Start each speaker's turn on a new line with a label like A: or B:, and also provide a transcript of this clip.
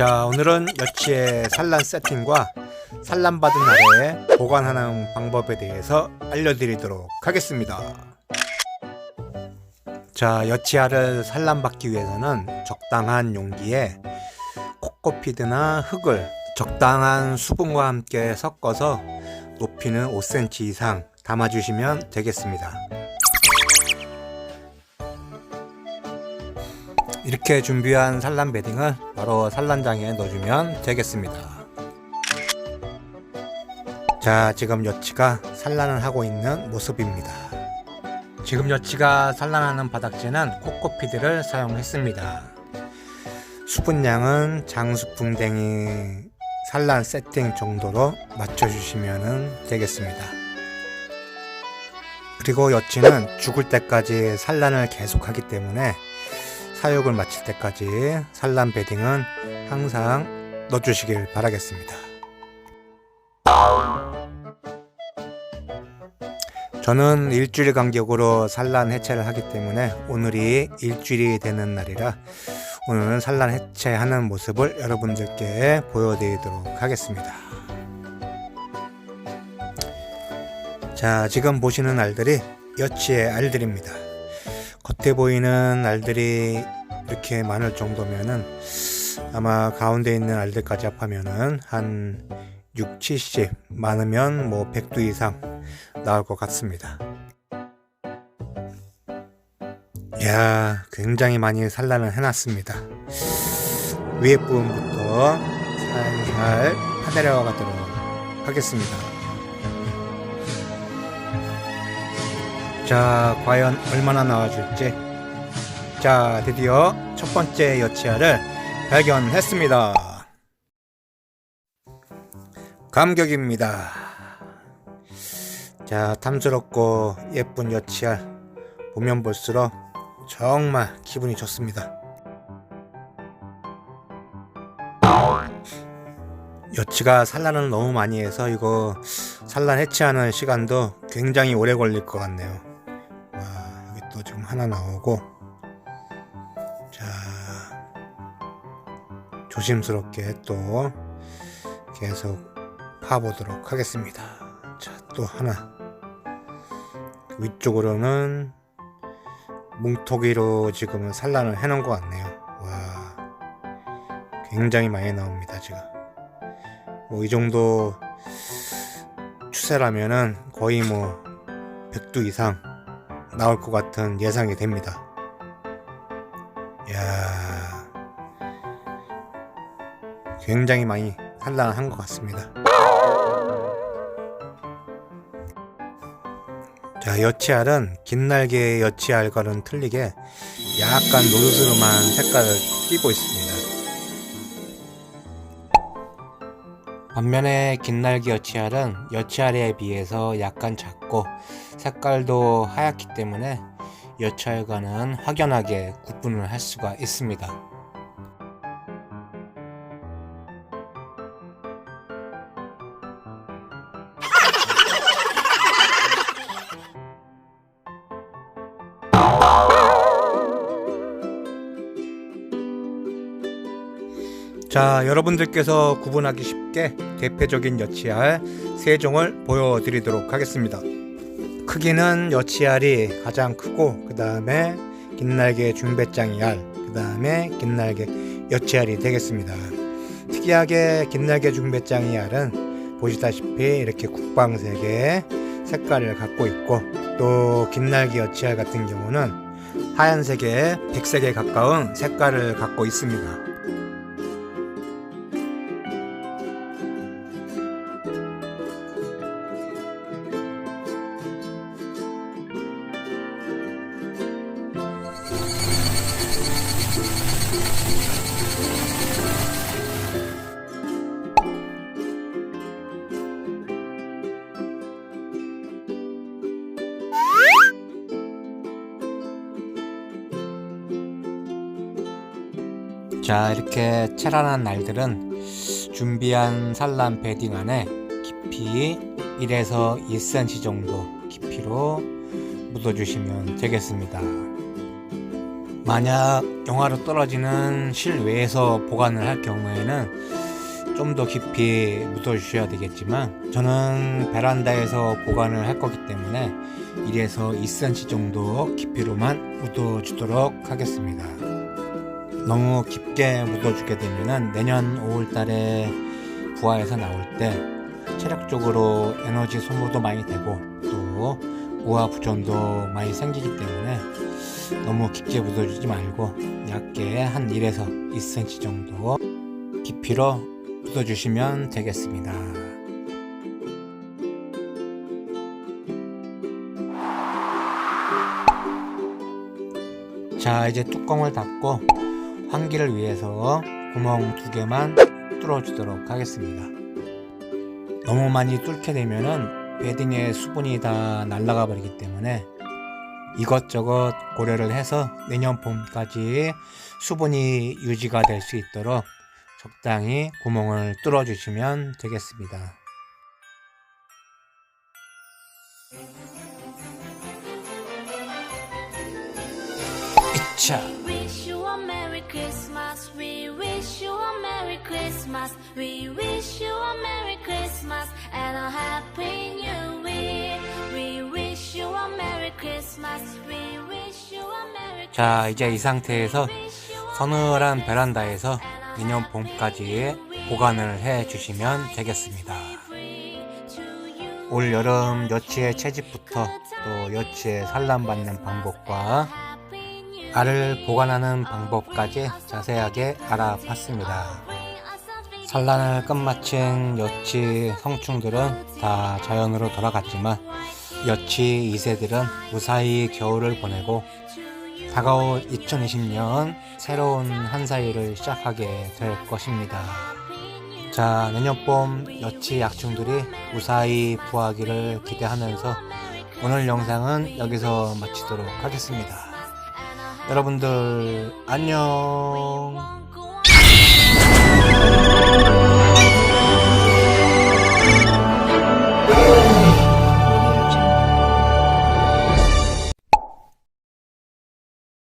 A: 자 오늘은 여치의 산란 세팅과 산란받은 알에 보관하는 방법에 대해서 알려드리도록 하겠습니다. 자 여치알을 산란받기 위해서는 적당한 용기에 코코피드나 흙을 적당한 수분과 함께 섞어서 높이는 5cm 이상 담아주시면 되겠습니다 이렇게 준비한 산란 베딩을 바로 산란장에 넣어주면 되겠습니다. 자, 지금 여치가 산란을 하고 있는 모습입니다. 지금 여치가 산란하는 바닥재는 코코피드를 사용했습니다. 수분량은 장수풍뎅이 산란 세팅 정도로 맞춰주시면 되겠습니다. 그리고 여치는 죽을 때까지 산란을 계속하기 때문에 사육을 마칠 때까지 산란 베딩은 항상 넣어주시길 바라겠습니다. 저는 일주일 간격으로 산란 해체를 하기 때문에 오늘이 일주일이 되는 날이라 오늘은 산란 해체하는 모습을 여러분들께 보여드리도록 하겠습니다. 자, 지금 보시는 알들이 여치의 알들입니다. 겉에 보이는 알들이 이렇게 많을 정도면은 아마 가운데 있는 알들까지 합하면은 한 6, 70 많으면 뭐 100두 이상 나올 것 같습니다. 야, 굉장히 많이 산란을 해놨습니다. 위에 부분부터 살살 파내려 가도록 하겠습니다. 자, 과연 얼마나 나와줄지. 자, 드디어 첫 번째 여치알을 발견했습니다. 감격입니다. 자, 탐스럽고 예쁜 여치알 보면 볼수록 정말 기분이 좋습니다. 여치가 산란을 너무 많이 해서 이거 산란 해체하는 시간도 굉장히 오래 걸릴 것 같네요. 하나 나오고 자 조심스럽게 또 계속 파보도록 하겠습니다. 자, 또 하나 위쪽으로는 뭉토기로 지금은 산란을 해놓은 것 같네요. 와, 굉장히 많이 나옵니다 지금. 뭐 이 정도 추세라면은 거의 뭐 100두 이상 나올 것 같은 예상이 됩니다. 야 굉장히 많이 산란을 한것 같습니다. 자, 여치알은 긴 날개의 여치알과는 틀리게 약간 노르스름한 색깔을 띠고 있습니다. 반면에 긴날개 여치알은 여치알에 비해서 약간 작고 색깔도 하얗기 때문에 여치알과는 확연하게 구분을 할 수가 있습니다. 자, 여러분들께서 구분하기 쉽게 대표적인 여치알 세 종을 보여드리도록 하겠습니다. 크기는 여치알이 가장 크고 그 다음에 긴 날개 중배짱이알 그 다음에 긴 날개 여치알이 되겠습니다. 특이하게 긴 날개 중배짱이알은 보시다시피 이렇게 국방색의 색깔을 갖고 있고 또 긴 날개 여치알 같은 경우는 하얀색에 백색에 가까운 색깔을 갖고 있습니다. 자 이렇게 채란한 날들은 준비한 산란 베딩 안에 깊이 1에서 2cm 정도 깊이로 묻어주시면 되겠습니다. 만약 영하로 떨어지는 실외에서 보관을 할 경우에는 좀 더 깊이 묻어 주셔야 되겠지만 저는 베란다에서 보관을 할 거기 때문에 1에서 2cm 정도 깊이로만 묻어 주도록 하겠습니다. 너무 깊게 묻어 주게 되면은 내년 5월 달에 부하에서 나올 때 체력적으로 에너지 소모도 많이 되고 또 우하 부전도 많이 생기기 때문에 너무 깊게 묻어주지 말고 얇게 한 1에서 2cm 정도 깊이로 묻어주시면 되겠습니다. 자 이제 뚜껑을 닫고 환기를 위해서 구멍 두 개만 뚫어주도록 하겠습니다. 너무 많이 뚫게 되면은 베딩의 수분이 다 날아가 버리기 때문에 이것저것 고려를 해서 내년 봄까지 수분이 유지가 될 수 있도록 적당히 구멍을 뚫어 주시면 되겠습니다. 이차
B: wish you a Merry Christmas. We wish you a Merry Christmas. We wish you a Merry Christmas and a Happy New Year.
A: 자 이제 이 상태에서 서늘한 베란다에서 내년 봄까지 보관을 해 주시면 되겠습니다. 올 여름 여치의 채집부터 또 여치의 산란받는 방법과 알을 보관하는 방법까지 자세하게 알아봤습니다. 산란을 끝마친 여치 성충들은 다 자연으로 돌아갔지만 여치 2세들은 무사히 겨울을 보내고 다가올 2020년 새로운 한 사이를 시작하게 될 것입니다. 자, 내년 봄 여치 약충들이 무사히 부하기를 기대하면서 오늘 영상은 여기서 마치도록 하겠습니다. 여러분들 안녕.